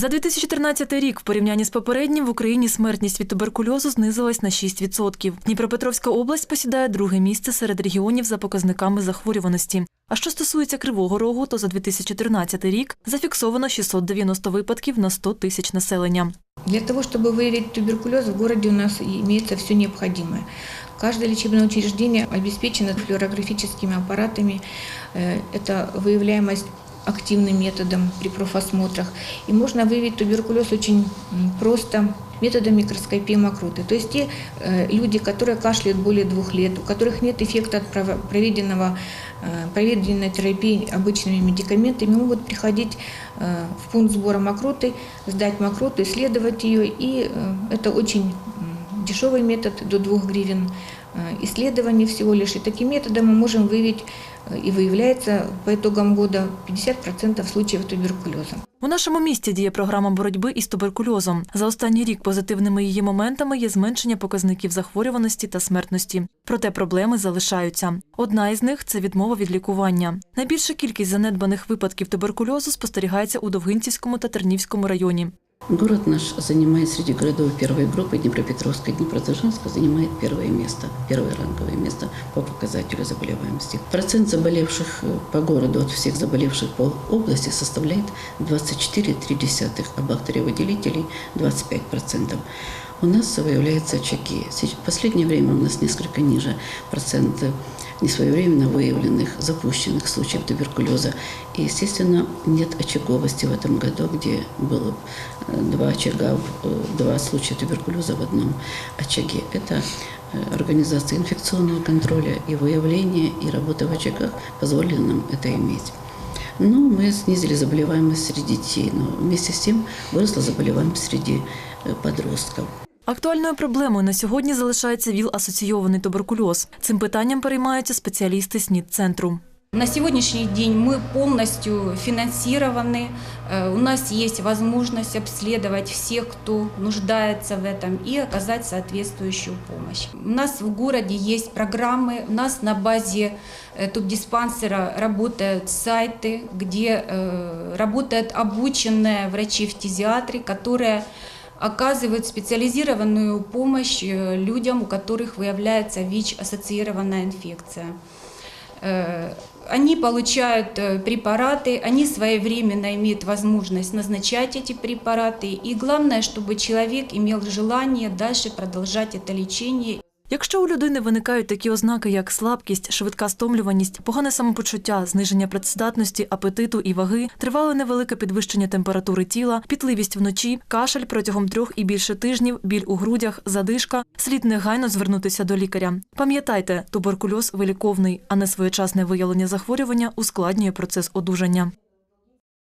За 2013 рік в порівнянні з попереднім в Україні смертність від туберкульозу знизилась на 6%. Дніпропетровська область посідає друге місце серед регіонів за показниками захворюваності. А що стосується Кривого Рогу, то за 2013 рік зафіксовано 690 випадків на 100 тисяч населення. Для того, чтобы выявить туберкулез, в городе у нас имеется все необходимое. Каждое лечебное учреждение обеспечено флюорографическими аппаратами. Э, Это выявляемость активным методом при профосмотрах. И можно выявить туберкулез очень просто методом микроскопии мокроты. То есть те э, люди, которые кашляют более двух лет, у которых нет эффекта от проведенного, э, проведенной терапии обычными медикаментами, могут приходить э, в пункт сбора мокроты, сдать мокроту, исследовать ее. И э, это очень дешевый метод, до 2 гривен исследований всего лишь. И таким методом мы можем выявить э, и выявляется по итогам года 50% случаев туберкулеза. У нашому місті діє програма боротьби із туберкульозом. За останній рік позитивними її моментами є зменшення показників захворюваності та смертності. Проте проблеми залишаються. Одна із них це відмова від лікування. Найбільша кількість занедбаних випадків туберкульозу спостерігається у Довгинцівському та Тернівському районі. Город наш занимает среди городов первой группы, Днепропетровск и Днепродзержинск занимает первое место, первое ранговое место по показателю заболеваемости. Процент заболевших э, по городу от всех заболевших по области составляет 24,3, а бактериовыделителей 25%. У нас выявляются очаги. В последнее время у нас несколько ниже процент э, несвоевременно выявленных, запущенных случаев туберкулеза. И, естественно, нет очаговости в этом году, где было э, два очага, э, два случая туберкулеза в одном очаге. Это э, организация инфекционного контроля и выявления, и работа в очагах позволили нам это иметь. Ну, мы снизили заболеваемость среди детей, но вместе с тем выросла заболеваемость среди подростков. Актуальною проблемою на сьогодні залишається ВІЛ-асоційований туберкульоз. Цим питанням переймаються спеціалісти СНІД-центру. На сегодняшний день мы полностью финансированы. Э, У нас есть возможность обследовать всех, кто нуждается в этом, и оказать соответствующую помощь. У нас в городе есть программы, у нас на базе э, тубдиспансера работают сайты, где э, работают обученные врачи-фтизиатры, которые оказывают специализированную помощь э, людям, у которых выявляется ВИЧ-ассоциированная инфекция. Э, Они получают э, препараты, они своевременно имеют возможность назначать эти препараты. И главное, чтобы человек имел желание дальше продолжать это лечение Якщо у людини виникають такі ознаки, як слабкість, швидка стомлюваність, погане самопочуття, зниження працездатності, апетиту і ваги, тривале невелике підвищення температури тіла, пітливість вночі, кашель протягом трьох і більше тижнів, біль у грудях, задишка, слід негайно звернутися до лікаря. Пам'ятайте, туберкульоз виліковний, а не своєчасне виявлення захворювання ускладнює процес одужання.